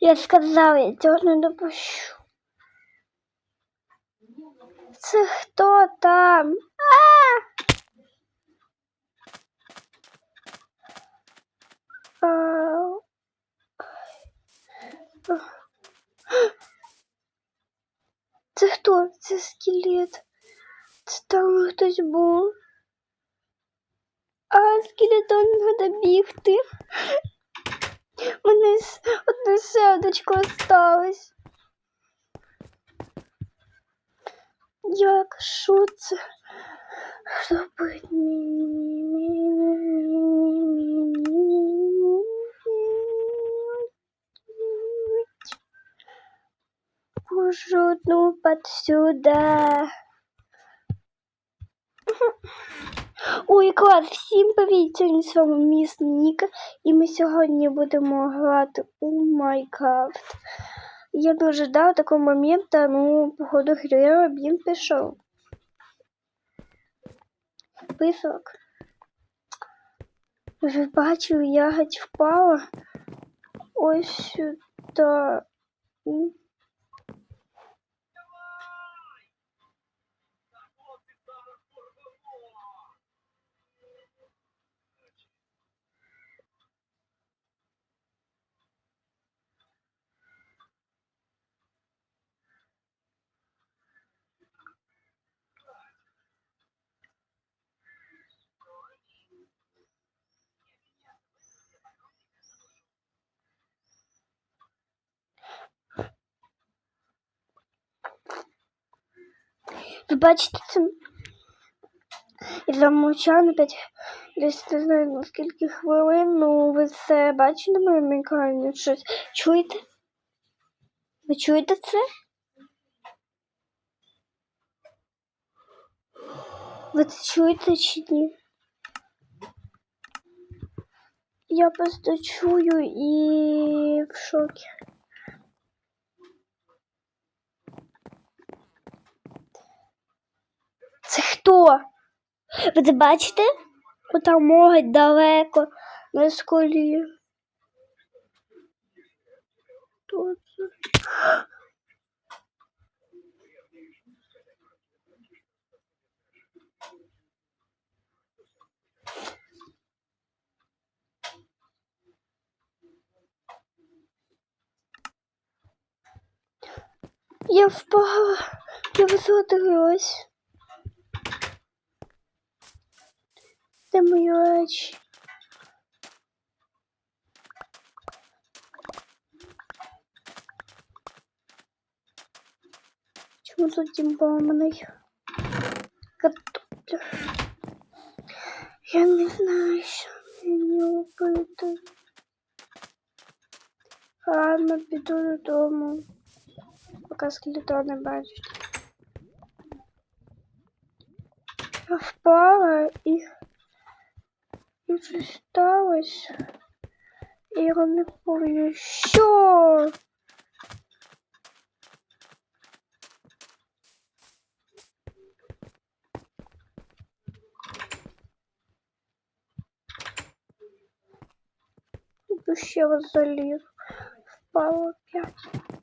Я сказав, я цього не допущу. Це хто там? А! А! Це хто? Це скелет. Це там хтось був. А скелетон треба бігти. У мене с- одне сердечко осталось. Як що це робить Пушу ну под сюда. Ой, клас, всім привіт! Сьогодні з вами міс Ніка, і ми сьогодні будемо грати у Майнкрафт. Я дуже ждав такого моменту, ну, походу, гри він пішов. Писок. Ви бачили, я впала ось сюди. Ви бачите це? І замовчав на 5, десь не знаю на скільки хвилин, ну ви це бачите на моєму екрані щось. Чуєте? Ви чуєте це? Ви це чуєте чи ні? Я просто чую і в шокі. Це хто? Ви це бачите? Отам можуть далеко на сколі. Хто це? Я впала, я висотилась. Де мої речі? Чому тут дім поламаний? Картопля. Я не знаю, що мені робити. Ладно, піду додому. Поки скелета не бачить. Я впала і і щось сталося. І я не помню, що. Іду ще раз заліз. Впала опять.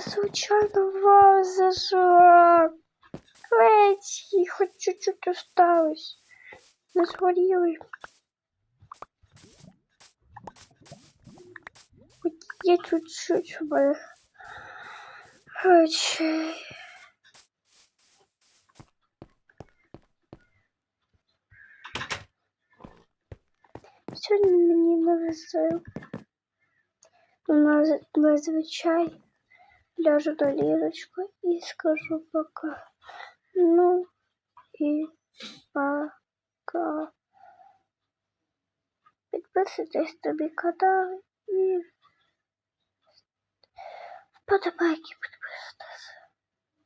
Случайно вас зажила. Ледь, хоть чуть-чуть осталось. Не сгорели. Хоть я чуть-чуть бы. Речей. Сьогодні мені не везе. Наз- Зазвичай ляжу на ліжечко і скажу пока. Ну і пока. Підписуйтесь на мій канал і вподобайки.